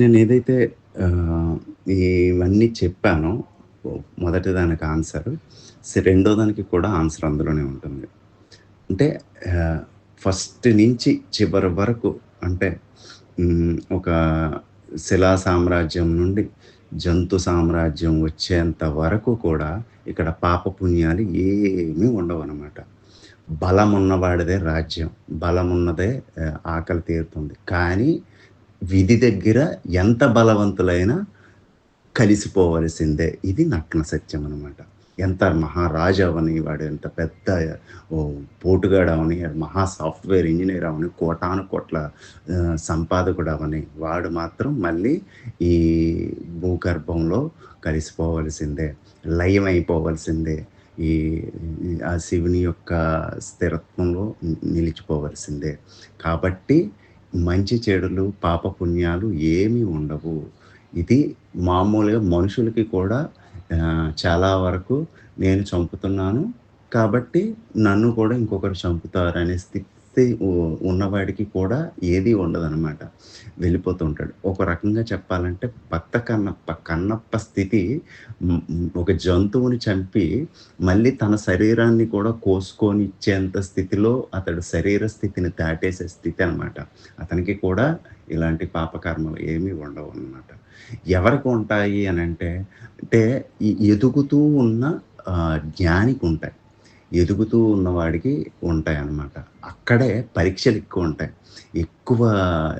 నేను ఏదైతే ఇవన్నీ చెప్పానో మొదటి దానికి ఆన్సర్. రెండో దానికి కూడా ఆన్సర్ అందులోనే ఉంటుంది. అంటే ఫస్ట్ నుంచి చివరి వరకు అంటే ఒక శిలా సామ్రాజ్యం నుండి జంతు సామ్రాజ్యం వచ్చేంత వరకు కూడా ఇక్కడ పాపపుణ్యాలు ఏమీ ఉండవనమాట. బలమున్నవాడిదే రాజ్యం. బలమున్నదే ఉన్నదే ఆకలి తీరుతుంది. కానీ విధి దగ్గర ఎంత బలవంతులైనా కలిసిపోవలసిందే. ఇది నగ్న సత్యం అనమాట. ఎంత మహారాజు అవని వాడు ఎంత పెద్ద పోటుగాడు అవని మహా సాఫ్ట్‌వేర్ ఇంజనీర్ అవ్వని, కోటాను కోట్ల సంపాదకుడు సంపాదకుడవని, వాడు మాత్రం మళ్ళీ ఈ భూగర్భంలో కలిసిపోవలసిందే. లయమైపోవలసిందే. ఈ ఆ శివుని యొక్క స్థిరత్వంలో నిలిచిపోవలసిందే. కాబట్టి మంచి చెడులు, పాపపుణ్యాలు ఏమీ ఉండవు. ఇది మామూలుగా మనుషులకి కూడా చాలా వరకు నేను చంపుతున్నాను. కాబట్టి నన్ను కూడా ఇంకొకరు చంపుతారనే స్థితి ఉ ఉన్నవాడికి కూడా ఏది ఉండదనమాట. వెళ్ళిపోతూ ఉంటాడు. ఒక రకంగా చెప్పాలంటే భక్త కన్నప్ప, కన్నప్ప స్థితి ఒక జంతువుని చంపి మళ్ళీ తన శరీరాన్ని కూడా కోసుకొని ఇచ్చేంత స్థితిలో అతడు శరీర స్థితిని దాటేసే స్థితి అనమాట. అతనికి కూడా ఇలాంటి పాపకర్మలు ఏమీ ఉండవు అన్నమాట ఎవరికి ఉంటాయి అని అంటే అంటే ఎదుగుతూ ఉన్న జ్ఞానికి ఉంటాయి ఎదుగుతూ ఉన్నవాడికి ఉంటాయన్నమాట. అక్కడే పరీక్షలు ఎక్కువ ఉంటాయి ఎక్కువ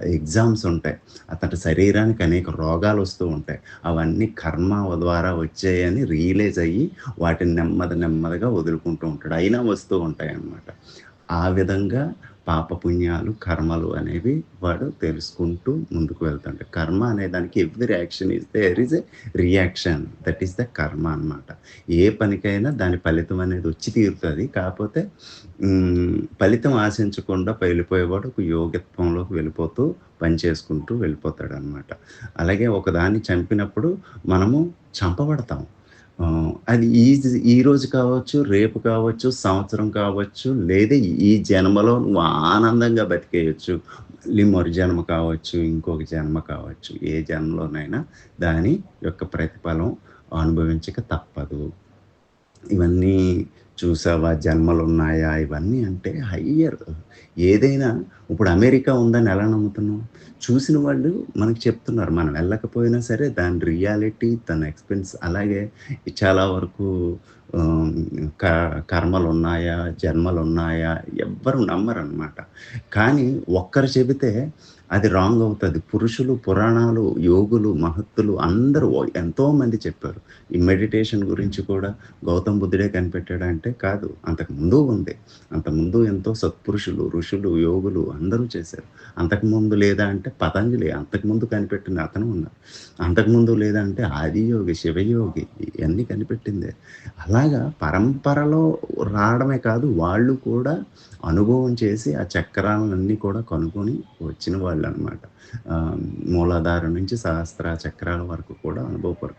ఎగ్జామ్స్ ఉంటాయి. అతని శరీరానికి అనేక రోగాలు వస్తూ ఉంటాయి. అవన్నీ కర్మ ద్వారా వచ్చాయని రియలైజ్ అయ్యి వాటిని నెమ్మది నెమ్మదిగా వదులుకుంటూ ఉంటాడు. అయినా వస్తూ ఉంటాయి అన్నమాట ఆ విధంగా పాపపుణ్యాలు, కర్మలు అనేవి వాడు తెలుసుకుంటూ ముందుకు వెళ్తాడు కర్మ అనే దానికి every action is there is a reaction. That is the కర్మ అనమాట. ఏ పనికైనా దాని ఫలితం అనేది వచ్చి తీరుతుంది కాకపోతే ఫలితం ఆశించకుండా వెళ్ళిపోయేవాడు ఒక యోగత్వంలోకి వెళ్ళిపోతూ పని చేసుకుంటూ వెళ్ళిపోతాడనమాట. అలాగే ఒకదాన్ని చంపినప్పుడు మనము చంపబడతాం. అది అది ఈజ్ రోజు కావచ్చు, రేపు కావచ్చు, సంవత్సరం కావచ్చు, లేదా ఈ జన్మలో నువ్వు ఆనందంగా బతికేయచ్చు మళ్ళీ మరు జన్మ కావచ్చు, ఇంకొక జన్మ కావచ్చు. ఏ జన్మలోనైనా దాని యొక్క ప్రతిఫలం అనుభవించక తప్పదు. ఇవన్నీ చూసావా జన్మలున్నాయా? ఇవన్నీ అంటే హయ్యర్ ఏదైనా ఇప్పుడు అమెరికా ఉందని ఎలా నమ్ముతున్నాం? చూసిన వాళ్ళు మనకు చెప్తున్నారు. మనం వెళ్ళకపోయినా సరే దాని రియాలిటీ, దాని ఎక్స్పెన్స్ అలాగే చాలా వరకు కర్మలు ఉన్నాయా జన్మలు ఉన్నాయా ఎవ్వరు నమ్మరనమాట. కానీ ఒక్కరు చెబితే అది రాంగ్ అవుతుంది పురుషులు, పురాణాలు, యోగులు, మహత్తులు అందరూ ఎంతోమంది చెప్పారు. ఈ మెడిటేషన్ గురించి కూడా గౌతమ్ బుద్ధుడే కనిపెట్టాడా అంటే కాదు. అంతకుముందు ఉంది. అంతకుముందు ఎంతో సత్పురుషులు, ఋషులు, యోగులు అందరూ చేశారు. అంతకుముందు లేదా అంటే పతంజలి అంతకుముందు కనిపెట్టిన అతను ఉన్నాడు. అంతకుముందు లేదా అంటే ఆదియోగి, శివయోగి ఇవన్నీ కనిపెట్టిందే. అలాగా పరంపరలో రావడమే కాదు వాళ్ళు కూడా అనుభవం చేసి ఆ చక్రాలన్నీ కూడా కనుగొని వచ్చిన వాళ్ళు వాళ్ళు అనమాట మూలాధారం నుంచి సహస్ర చక్రాల వరకు కూడా అనుభవపరు.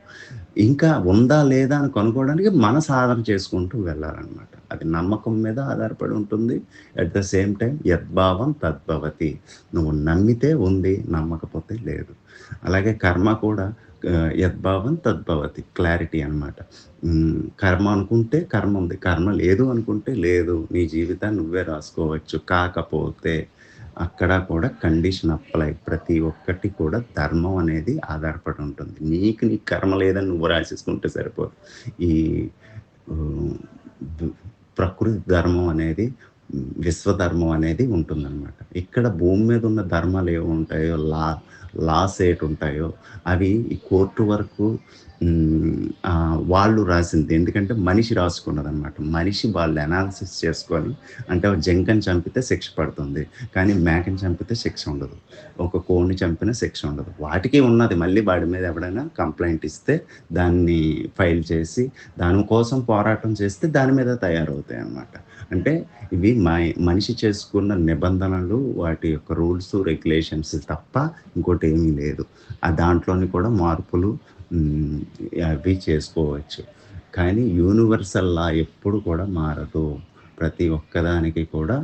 ఇంకా ఉందా? లేదా? అని కనుక్కోవడానికి మన సాధన చేసుకుంటూ వెళ్ళాలన్నమాట అది నమ్మకం మీద ఆధారపడి ఉంటుంది. అట్ ద సేమ్ టైం యద్భావం తద్భవతి. నువ్వు నమ్మితే ఉంది. నమ్మకపోతే లేదు. అలాగే కర్మ కూడా యద్భావం తద్భవతి. క్లారిటీ అనమాట. కర్మ అనుకుంటే కర్మ ఉంది. కర్మ లేదు అనుకుంటే లేదు. నీ జీవితాన్ని నువ్వే రాసుకోవచ్చు. కాకపోతే అక్కడ కూడా కండిషన్ అప్లై. ప్రతి ఒక్కటి కూడా ధర్మం అనేది ఆధారపడి ఉంటుంది. నీకు నీ కర్మ లేదని నువ్వు రాసేసుకుంటే సరిపోదు. ఈ ప్రకృతి ధర్మం అనేది విశ్వధర్మం అనేది ఉంటుందనమాట. ఇక్కడ భూమి మీద ఉన్న ధర్మాలు ఏవుంటాయో లా లాస్ ఏటుంటాయో అవి ఈ కోర్టు వరకు వాళ్ళు రాసింది. ఎందుకంటే మనిషి రాసుకున్నదనమాట. మనిషి వాళ్ళు అనాలిసిస్ చేసుకొని అంటే జంకని చంపితే శిక్ష పడుతుంది. కానీ మేకని చంపితే శిక్ష ఉండదు. ఒక కోడిని చంపిన శిక్ష ఉండదు. వాటికి ఉన్నది మళ్ళీ వాడి మీద ఎవడైనా కంప్లైంట్ ఇస్తే దాన్ని ఫైల్ చేసి దాని కోసం పోరాటం చేస్తే దాని మీద తయారవుతాయి అనమాట అంటే ఇవి మై మనిషి చేసుకున్న నిబంధనలు, వాటి యొక్క రూల్స్, రెగ్యులేషన్స్ తప్ప ఇంకోటి ఏమీ లేదు. ఆ దాంట్లోని కూడా మార్పులు అవి చేసుకోవచ్చు. కానీ యూనివర్సల్ లా ఎప్పుడు కూడా మారదు. ప్రతి ఒక్కదానికి కూడా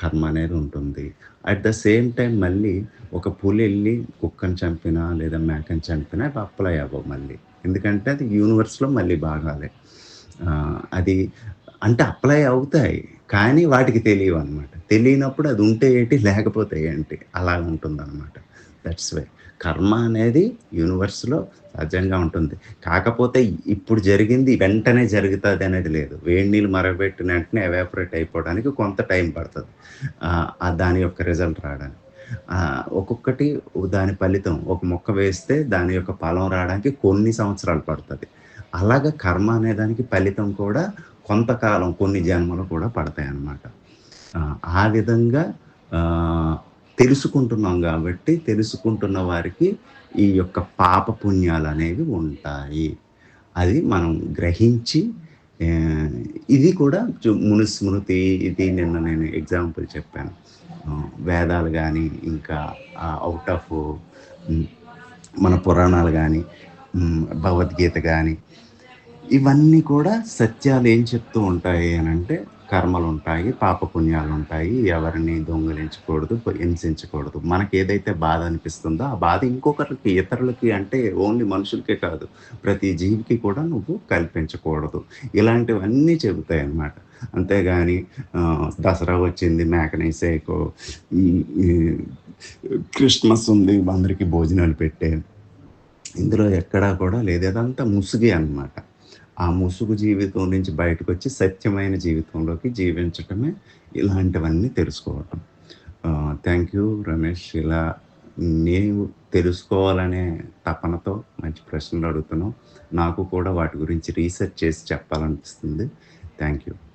కర్మ అనేది ఉంటుంది. అట్ ద సేమ్ టైం మళ్ళీ ఒక పులెళ్ళి కుక్కని చంపినా, లేదా మేకని చంపినా అవి అప్లై అవ్వవు మళ్ళీ. ఎందుకంటే అది యూనివర్స్‌లో మళ్ళీ భాగాలే. అది అంటే అప్లై అవుతాయి. కానీ వాటికి తెలియవనమాట. తెలియనప్పుడు అది ఉంటే ఏంటి? లేకపోతే ఏంటి? అలా ఉంటుందన్నమాట దట్స్ వై. కర్మ అనేది యూనివర్స్‌లో సహజంగా ఉంటుంది. కాకపోతే ఇప్పుడు జరిగింది వెంటనే జరుగుతుంది అనేది లేదు. వేడి నీళ్ళు మరగబెట్టిన వెంటనే ఎవాపరేట్ అయిపోవడానికి కొంత టైం పడుతుంది ఆ దాని యొక్క రిజల్ట్ రావడానికి. ఒక్కొక్కటి దాని ఫలితం. ఒక మొక్క వేస్తే దాని యొక్క ఫలం రావడానికి కొన్ని సంవత్సరాలు పడుతుంది అలాగా కర్మ అనే దానికి ఫలితం కూడా కొంతకాలం కొన్ని జన్మలు కూడా పడతాయి అన్నమాట ఆ విధంగా తెలుసుకుంటున్నాం కాబట్టి తెలుసుకుంటున్న వారికి ఈ యొక్క పాప పుణ్యాలు అనేవి ఉంటాయి. అది మనం గ్రహించి ఇది కూడా మునుస్మృతి ఇది నిన్న నేను ఎగ్జాంపుల్ చెప్పాను. వేదాలు కానీ ఇంకా అవుట్ ఆఫ్ మన పురాణాలు కానీ భగవద్గీత కానీ ఇవన్నీ కూడా సత్యాలు ఏం చెప్తూ ఉంటాయి అని అంటే కర్మలు ఉంటాయి పాపపుణ్యాలు ఉంటాయి ఎవరిని దొంగిలించకూడదు, హింసించకూడదు. ఏదైతే బాధ అనిపిస్తుందో ఆ బాధ ఇంకొకరికి ఇతరులకి అంటే ఓన్లీ మనుషులకే కాదు. ప్రతి జీవికి కూడా నువ్వు కల్పించకూడదు. ఇలాంటివన్నీ చెబుతాయి అన్నమాట అంతేగాని దసరా వచ్చింది మేకనేసేయకు, క్రిస్మస్ ఉంది అందరికి భోజనాలు పెట్టే. ఇందులో ఎక్కడా కూడా లేదు. అదంతా ముసుగే అనమాట ఆ ముసుగు జీవితం నుంచి బయటకొచ్చి సత్యమైన జీవితంలోకి జీవించటమే ఇలాంటివన్నీ తెలుసుకోవటం. Thank you Ramesh. ఇలా నేను తెలుసుకోవాలనే తపనతో మంచి ప్రశ్నలు అడుగుతున్నావు. నాకు కూడా వాటి గురించి రీసెర్చ్ చేసి చెప్పాలనిపిస్తుంది. Thank you.